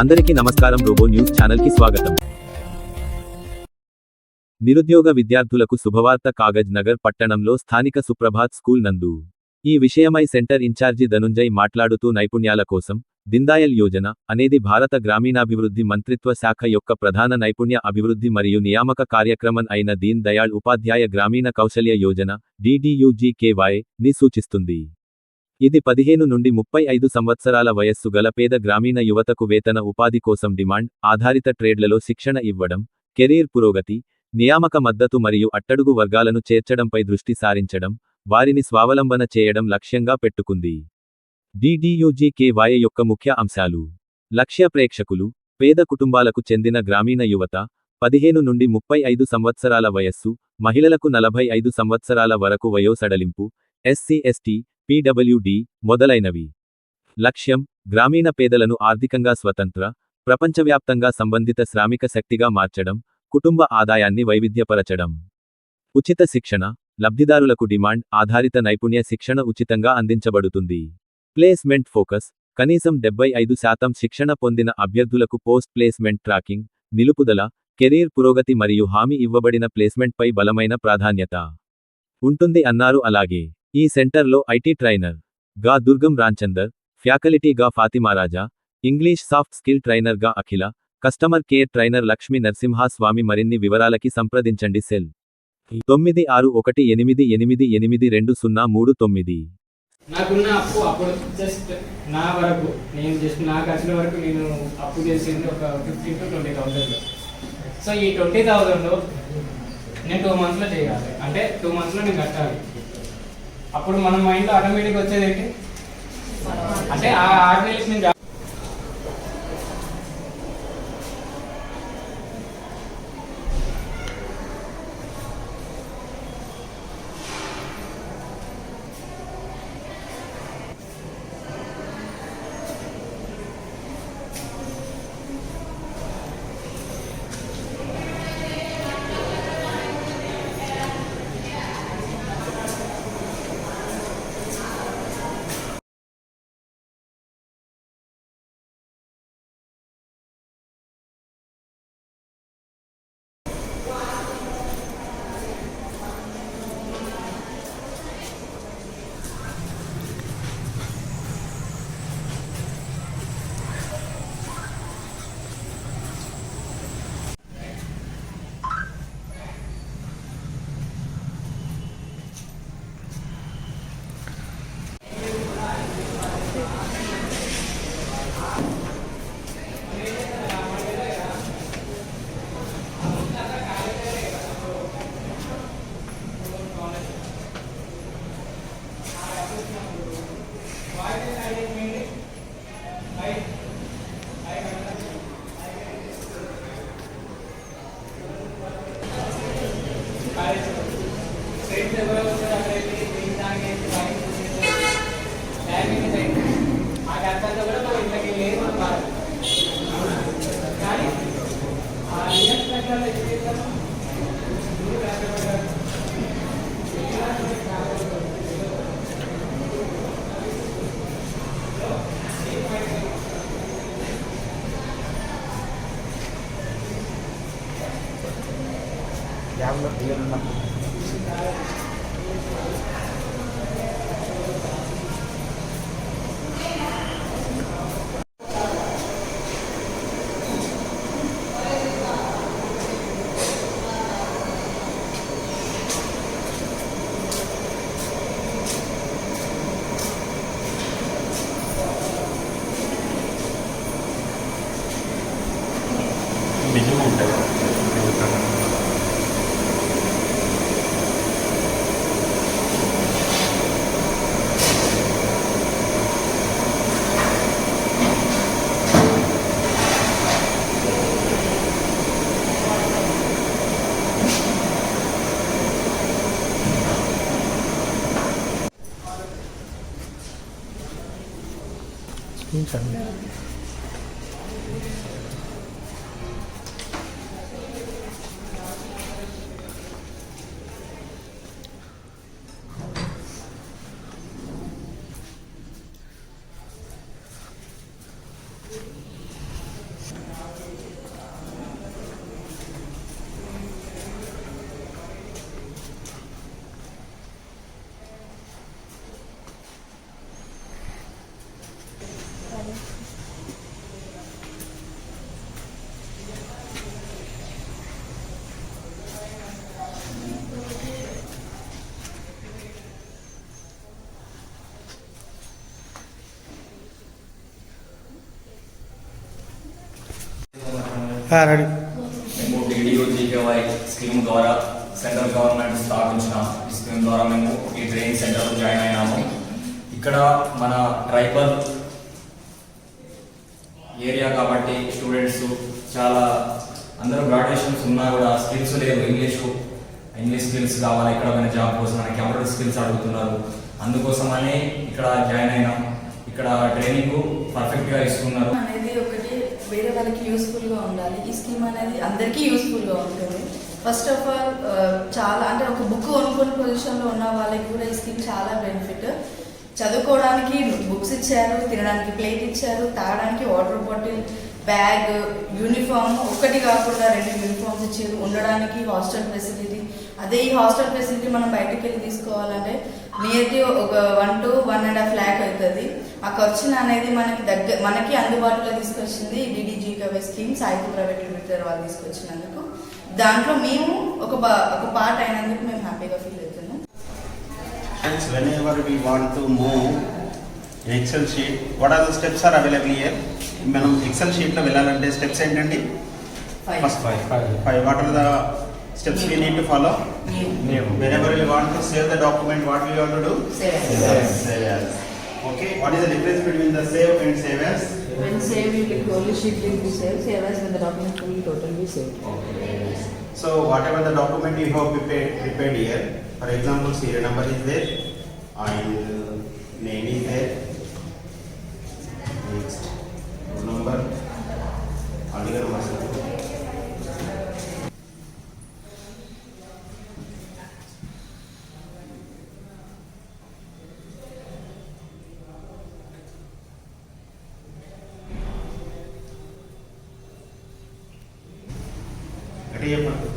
అందరికీ నమస్కారం robo news ఛానల్కి స్వాగతం. నిరుద్యోగ విద్యార్థులకు శుభవార్త కాగజ్ నగర్ పట్టణంలో స్థానిక సుప్రభాత్ స్కూల్ నందు. ఈ విషయమై సెంటర్ ఇన్ఛార్జి ధనుంజయ్ మాట్లాడుతూ నైపుణ్యాల కోసం దిందాయల్ యోజన అనేది భారత గ్రామీణాభివృద్ధి మంత్రిత్వ శాఖ యొక్క ప్రధాన నైపుణ్య అభివృద్ధి మరియు నియామక కార్యక్రమం అయిన దీన్ దయాళ్ ఉపాధ్యాయ గ్రామీణ కౌశల్య యోజన డిడియుజికేవై ని సూచిస్తుంది. ఇది పదిహేను నుండి ముప్పై ఐదు సంవత్సరాల వయస్సు గల పేద గ్రామీణ యువతకు వేతన ఉపాధి కోసం డిమాండ్ ఆధారిత ట్రేడ్లలో శిక్షణ ఇవ్వడం కెరీర్ పురోగతి నియామక మద్దతు మరియు అట్టడుగు వర్గాలను చేర్చడంపై దృష్టి సారించడం వారిని స్వావలంబన చేయడం లక్ష్యంగా పెట్టుకుంది. డిడియుజికేవై యొక్క ముఖ్య అంశాలు. లక్ష్య ప్రేక్షకులు పేద కుటుంబాలకు చెందిన గ్రామీణ యువత పదిహేను నుండి ముప్పై ఐదు సంవత్సరాల వయస్సు మహిళలకు నలభై ఐదు సంవత్సరాల వరకు వయోసడలింపు ఎస్సీ ఎస్టీ పీడబ్ల్యూడి మొదలైనవి. లక్ష్యం గ్రామీణ పేదలను ఆర్థికంగా స్వతంత్ర ప్రపంచవ్యాప్తంగా సంబంధిత శ్రామిక శక్తిగా మార్చడం కుటుంబ ఆదాయాన్ని వైవిధ్యపరచడం. ఉచిత శిక్షణ లబ్ధిదారులకు డిమాండ్ ఆధారిత నైపుణ్య శిక్షణ ఉచితంగా అందించబడుతుంది. ప్లేస్మెంట్ ఫోకస్ కనీసం డెబ్బై ఐదు శాతం శిక్షణ పొందిన అభ్యర్థులకు పోస్ట్ ప్లేస్మెంట్ ట్రాకింగ్ నిలుపుదల కెరీర్ పురోగతి మరియు హామీ ఇవ్వబడిన ప్లేస్మెంట్పై బలమైన ప్రాధాన్యత. ఉంటుంది అన్నారు అలాగే. ఈ సెంటర్లో ఐటీ ట్రైనర్గా దుర్గం రాంచందర్ ఫ్యాకల్టీగా Fatimaraja English soft skill ట్రైనర్గా Akhila customer care trainer Lakshmi Narasimhaswamy మరిన్ని వివరాలకి సంప్రదించండి సెల్. తొమ్మిది ఆరు ఒకటి ఎనిమిది ఎనిమిది ఎనిమిది రెండు సున్నా మూడు తొమ్మిది. నాకున్న అప్పు అప్పుడు జస్ట్ నా వరకు నేను జస్ట్ నా ఖర్చుల వరకు నేను అప్పు చేసింది ఒక fifteen to twenty thousand so ఈ ట్వంటీ థౌసండ్ నేను టూ మంత్స్లో చేయాలి. అంటే టూ మంత్స్లో నేను కట్టాలి. అప్పుడు మన మైండ్లో ఆటోమేటిక్ వచ్చేది ఏంటి? అంటే ఆ ఆరు నుంచి também. రెడీ మేము డిడిఓ జీకేవై స్కీమ్ ద్వారా సెంట్రల్ గవర్నమెంట్ స్థాపించిన ఈ స్కీమ్ ద్వారా మేము ఈ ట్రైనింగ్ సెంటర్లో జాయిన్ అయినాము. ఇక్కడ మన ట్రైబల్ ఏరియా కాబట్టి స్టూడెంట్స్ చాలా అందరూ గ్రాడ్యుయేషన్స్ ఉన్నా కూడా స్కిల్స్ లేవు. ఇంగ్లీషు ఇంగ్లీష్ స్కిల్స్ కావాలి. ఇక్కడ మన జాబ్ కోసం మనకి కంప్యూటర్ స్కిల్స్ అడుగుతున్నారు. అందుకోసమని ఇక్కడ జాయిన్ అయినాం. ఇక్కడ ట్రైనింగ్ పర్ఫెక్ట్గా ఇస్తున్నారు. వాళ్ళకి యూస్ఫుల్గా ఉండాలి. ఈ స్కీమ్ అనేది అందరికీ యూస్ఫుల్గా ఉంటుంది. ఫస్ట్ ఆఫ్ ఆల్ చాలా అంటే ఒక బుక్ కొనుక్కున్న పొజిషన్లో ఉన్న వాళ్ళకి కూడా ఈ స్కీమ్ చాలా బెనిఫిట్ చదువుకోవడానికి బుక్స్ ఇచ్చారు తినడానికి ప్లేట్ ఇచ్చారు తాగడానికి వాటర్ బాటిల్ బ్యాగ్ యూనిఫామ్ ఒకటి కాకుండా రెండు యూనిఫామ్స్ ఇచ్చారు. ఉండడానికి హాస్టల్ ఫెసిలిటీ అదే ఈ హాస్టల్ ఫెసిలిటీ మనం బయటకు వెళ్ళి తీసుకోవాలంటే నియర్లీ ఒక one two one and half lakh అవుతుంది. ఆ ఖర్చును అనేది మనకి దగ్గర మనకి అందుబాటులో తీసుకొచ్చింది డిడిజీ కవే స్కీమ్ సాహిత్య ప్రైవేట్ లిమిటెడ్ వాళ్ళు తీసుకొచ్చినందుకు. దాంట్లో మేము ఒక బా- ఒక పార్ట్ అయినందుకు మేము హ్యాపీగా ఫీల్ అవుతున్నాం. Hence, whenever we want to move in Excel sheet, what are the steps are available here? మనం ఎక్సెల్ షీట్లో వెళ్ళాలంటే స్టెప్స్ ఏంటండి? First five five what are the steps we need to follow whenever you want to save the document what you want to do save as Okay, what is the difference between the save and save as? When save, you will only shift will be saved, save as when the document will totally be saved. Okay. So whatever the document you have prepared, prepared here, for example, serial number is there, and name is there, aquella parte.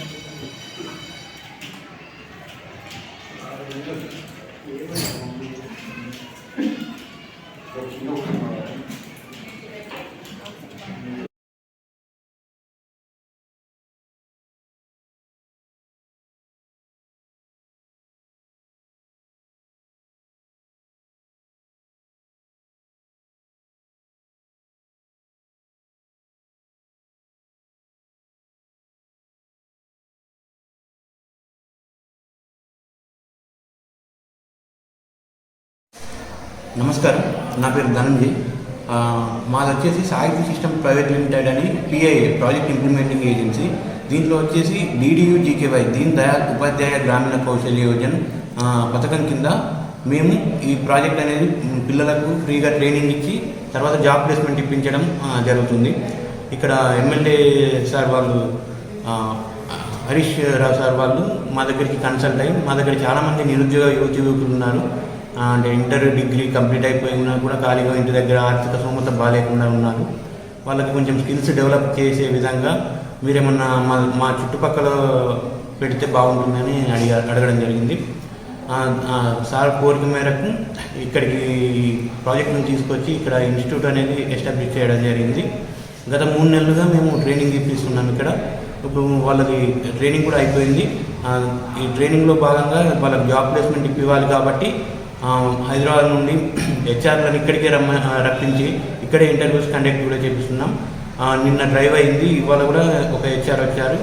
Thank you. నమస్కారం. నా పేరు ధనంజయ్. మాది వచ్చేసి Sahitya system private limited అని PIA project implementing agency. దీంట్లో వచ్చేసి DDU జీకేవై Deen Dayal Upadhyaya గ్రామీణ కౌశల్య యోజన పథకం కింద మేము ఈ ప్రాజెక్ట్ అనేది పిల్లలకు ఫ్రీగా ట్రైనింగ్ ఇచ్చి తర్వాత జాబ్ ప్లేస్మెంట్ ఇప్పించడం జరుగుతుంది. ఇక్కడ ఎమ్మెల్యే సార్ వాళ్ళు హరీష్ రావు సార్ వాళ్ళు మా దగ్గరికి కన్సల్ట్ అయ్యి మా దగ్గర చాలామంది నిరుద్యోగ యువతి యువకులు ఉన్నారు. అండ్ అంటే ఇంటర్ డిగ్రీ కంప్లీట్ అయిపోయినా కూడా ఖాళీగా ఇంటి దగ్గర ఆర్థిక సోమత బాగాలేకుండా ఉన్నారు. వాళ్ళకి కొంచెం స్కిల్స్ డెవలప్ చేసే విధంగా మీరేమన్నా మా మా చుట్టుపక్కల పెడితే బాగుంటుందని అడిగా అడగడం జరిగింది. సార్ కోరిక మేరకు ఇక్కడికి ప్రాజెక్ట్ని తీసుకొచ్చి ఇక్కడ ఇన్స్టిట్యూట్ అనేది ఎస్టాబ్లిష్ చేయడం జరిగింది. గత మూడు నెలలుగా మేము ట్రైనింగ్ ఇప్పిస్తున్నాం ఇక్కడ. ఇప్పుడు వాళ్ళకి ట్రైనింగ్ కూడా అయిపోయింది. ఈ ట్రైనింగ్లో భాగంగా వాళ్ళకి జాబ్ ప్లేస్మెంట్ ఇవ్వాలి కాబట్టి హైదరాబాద్ నుండి హెచ్ఆర్లను ఇక్కడికే రమ్మ రప్పించి ఇక్కడే ఇంటర్వ్యూస్ కండక్ట్ కూడా చేపిస్తున్నాం. నిన్న డ్రైవ్ అయింది ఇవాళ కూడా ఒక హెచ్ఆర్ వచ్చారు.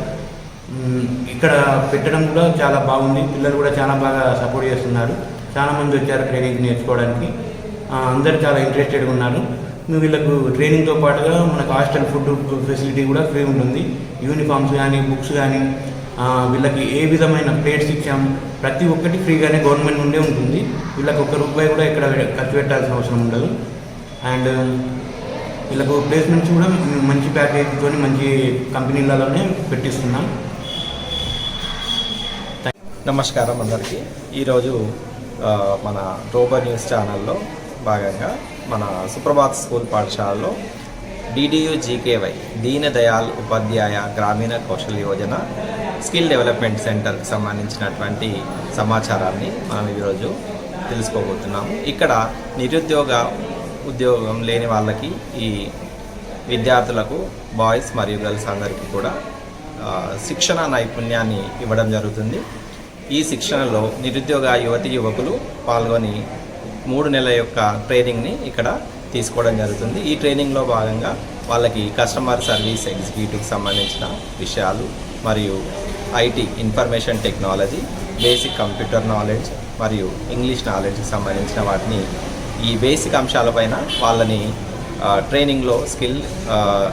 ఇక్కడ పెట్టడం కూడా చాలా బాగుంది పిల్లలు కూడా చాలా బాగా సపోర్ట్ చేస్తున్నారు. చాలా మంది వచ్చారు ట్రైనింగ్ నేర్చుకోవడానికి. అందరు చాలా ఇంట్రెస్టెడ్గా ఉన్నారు. వీళ్ళకు ట్రైనింగ్తో పాటుగా మనకు హాస్టల్ ఫుడ్ ఫెసిలిటీ కూడా ఫ్రీ ఉంటుంది. యూనిఫామ్స్ కానీ బుక్స్ కానీ వీళ్ళకి ఏ విధమైన ప్లేట్స్ ఇచ్చాం? ప్రతి ఒక్కటి ఫ్రీగానే గవర్నమెంట్ నుండే ఉంటుంది. వీళ్ళకి ఒక్క రూపాయి కూడా ఇక్కడ ఖర్చు పెట్టాల్సిన అవసరం ఉండదు. అండ్ వీళ్ళకు ప్లేస్మెంట్స్ కూడా మంచి ప్యాకేజీతో మంచి కంపెనీలలోనే పెట్టిస్తున్నాం. నమస్కారం అందరికీ. ఈరోజు మన రోబర్ న్యూస్ ఛానల్లో భాగంగా మన సుప్రభాత్ స్కూల్ పాఠశాలలో డిడియు జీకేవై దీన్ దయాల్ ఉపాధ్యాయ గ్రామీణ కౌశల్ యోజన స్కిల్ డెవలప్మెంట్ సెంటర్కి సంబంధించినటువంటి సమాచారాన్ని మనం ఈరోజు తెలుసుకోబోతున్నాము. ఇక్కడ నిరుద్యోగ ఉద్యోగం లేని వాళ్ళకి ఈ విద్యార్థులకు బాయ్స్ మరియు గర్ల్స్ అందరికీ కూడా శిక్షణ నైపుణ్యాన్ని ఇవ్వడం జరుగుతుంది. ఈ శిక్షణలో నిరుద్యోగ యువతి యువకులు పాల్గొని మూడు నెలల యొక్క ట్రైనింగ్ని ఇక్కడ తీసుకోవడం జరుగుతుంది. ఈ ట్రైనింగ్లో భాగంగా వాళ్ళకి కస్టమర్ సర్వీస్ ఎగ్జిక్యూటివ్కి సంబంధించిన విషయాలు మరియు IT information technology basic computer knowledge మరియు ఇంగ్లీష్ నాలెడ్జ్కి సంబంధించిన వాటిని ఈ బేసిక్ అంశాలపైన వాళ్ళని ట్రైనింగ్లో స్కిల్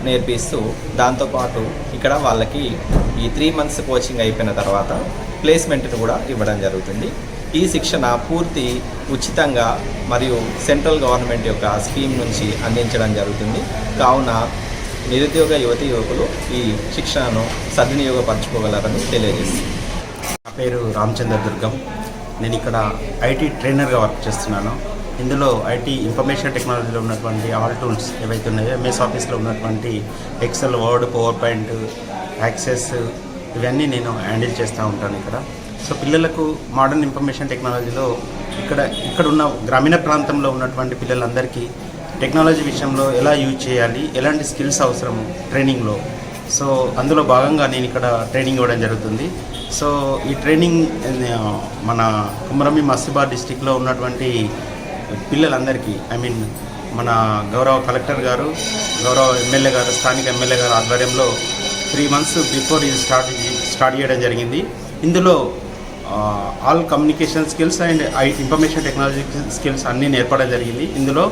నేర్పిస్తూ దాంతోపాటు ఇక్కడ వాళ్ళకి ఈ త్రీ మంత్స్ కోచింగ్ అయిపోయిన తర్వాత ప్లేస్మెంట్ని కూడా ఇవ్వడం జరుగుతుంది. ఈ శిక్షణ పూర్తి ఉచితంగా మరియు సెంట్రల్ గవర్నమెంట్ యొక్క స్కీమ్ నుంచి అందించడం జరుగుతుంది. కావున నిరుద్యోగ యువతి యువకులు ఈ శిక్షణను సద్వినియోగపరచుకోగలరని తెలియజేస్తుంది. నా పేరు రామచంద్ర దుర్గం. నేను ఇక్కడ ఐటీ ట్రైనర్గా వర్క్ చేస్తున్నాను. ఇందులో ఐటీ ఇన్ఫర్మేషన్ టెక్నాలజీలో ఉన్నటువంటి ఆల్ టూల్స్ ఏవైతే ఉన్నాయో ఎంఎస్ ఆఫీస్లో ఉన్నటువంటి excel word power point access ఇవన్నీ నేను హ్యాండిల్ చేస్తూ ఉంటాను ఇక్కడ. సో పిల్లలకు మోడర్న్ ఇన్ఫర్మేషన్ టెక్నాలజీలో ఇక్కడ ఇక్కడ ఉన్న గ్రామీణ ప్రాంతంలో ఉన్నటువంటి పిల్లలందరికీ టెక్నాలజీ విషయంలో ఎలా యూజ్ చేయాలి ఎలాంటి స్కిల్స్ అవసరం ట్రైనింగ్లో. సో అందులో భాగంగా నేను ఇక్కడ ట్రైనింగ్ ఇవ్వడం జరుగుతుంది. సో ఈ ట్రైనింగ్ మన కుమరమి మసిబాద్ డిస్టిక్లో ఉన్నటువంటి పిల్లలందరికీ ఐ మీన్ మన గౌరవ కలెక్టర్ గారు గౌరవ ఎమ్మెల్యే గారు స్థానిక ఎమ్మెల్యే గారు ఆధ్వర్యంలో త్రీ మంత్స్ బిఫోర్ ఇది స్టార్ట్ స్టార్ట్ చేయడం జరిగింది. ఇందులో all communication skills and I information technology skills అన్నీ నేర్పడం జరిగింది. ఇందులో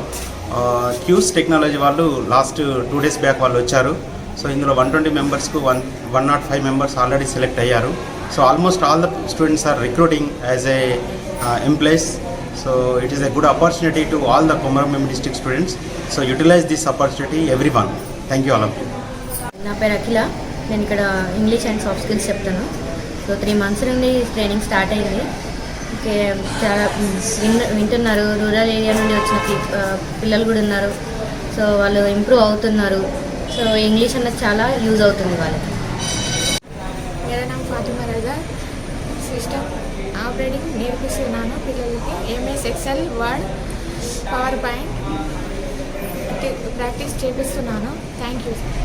క్యూస్ టెక్నాలజీ వాళ్ళు లాస్ట్ టూ డేస్ బ్యాక్ వాళ్ళు వచ్చారు. సో ఇందులో one twenty మెంబర్స్కు one one not five members already select అయ్యారు. So almost all the students are recruiting as a employees so it is a good opportunity to all the Komaram Bheem district students so utilize this opportunity every one thank you all of you నా పేరు అఖిల. నేను ఇక్కడ English and soft skills చెప్తాను. So three months నుండి training start అయింది. చాలా win వింటున్నారు. Rural area నుండి వచ్చిన పిల్లలు కూడా ఉన్నారు. సో వాళ్ళు ఇంప్రూవ్ అవుతున్నారు. సో ఇంగ్లీష్ అన్నది చాలా యూజ్ అవుతుంది వాళ్ళకి. ఏదైనా సిస్టమ్ ఆపరేటింగ్ నేర్పిస్తున్నాను పిల్లలకి MS Excel Word PowerPoint practice చేపిస్తున్నాను. Thank you sir